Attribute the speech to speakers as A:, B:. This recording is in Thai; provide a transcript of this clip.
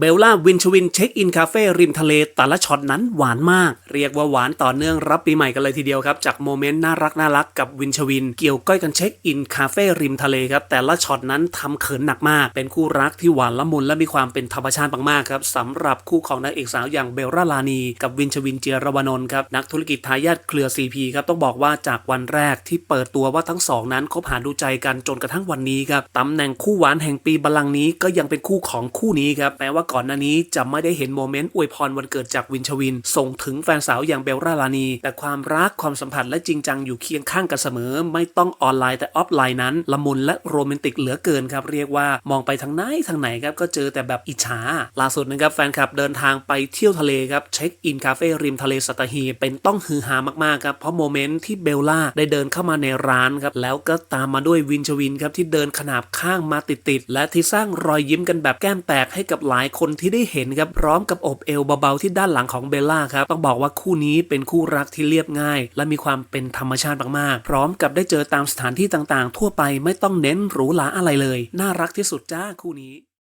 A: เบลล่าวินชวินเช็คอินคาเฟ่ริมทะเลแต่ละช็อตนั้นหวานมาก เรียกว่าหวานต่อเนื่องรับปีใหม่กันเลยทีเดียวครับ จากโมเมนต์น่ารักน่ารักกับวินชวิน เกี่ยวก้อยกันเช็คอินคาเฟ่ริมทะเลครับ แต่ละช็อตนั้นทำเขินหนักมาก เป็นคู่รักที่หวานละมุนและมีความเป็นธรรมชาติมากๆครับสำหรับคู่ของนางเอกสาวอย่างเบลล่าลานี กับวินชวินเจียรวนนท์ครับนักธุรกิจทายาทเครือซีพีครับต้องบอกว่าจากวันแรกที่เปิดตัวว่าทั้งสองนั้นคบหาดูใจกันจนกระทั่งวันนี้ครับตำแหน่งคู่หวานแห่งปีบัลลังก์นี้ก็ยังเป็นคู่ของคู่นี้ครับแม้ว่าก่อนหน้านี้จะไม่ได้เห็นโมเมนต์อวยพรวันเกิดจากวินชวิน ส่งถึงแฟนสาวอย่างเบลล่าลานี แต่ความรักความสัมพันธ์และจริงจังอยู่เคียงข้างกันเสมอ ไม่ต้องออนไลน์แต่ออฟไลน์นั้น ละมุนและโรแมนติกเหลือเกินครับ เรียกว่ามองไปทางไหนทางไหนครับก็เจอแต่แบบอิจฉาล่าสุดนะครับแฟนคลับเดินทางไปเที่ยวทะเลครับเช็คอินคาเฟ่ริมทะเลสัตหีบเป็นต้องฮือฮามากๆครับเพราะโมเมนต์ที่เบลล่าได้เดินเข้ามาในร้านครับแล้วก็ตามมาด้วยวินชวินครับที่เดินขนาบข้างมาติดๆและที่สร้างรอยยิ้มกันแบบแก้มแตกให้กับหลายายคนที่ได้เห็นครับพร้อมกับอบเอวเบาๆที่ด้านหลังของเบลล่าครับต้องบอกว่าคู่นี้เป็นคู่รักที่เรียบง่าย และมีความเป็นธรรมชาติมากๆ พร้อมกับได้เจอตามสถานที่ต่างๆ ทั่วไปไม่ต้องเน้นหรูหราอะไรเลย น่ารักที่สุดจ้าคู่นี้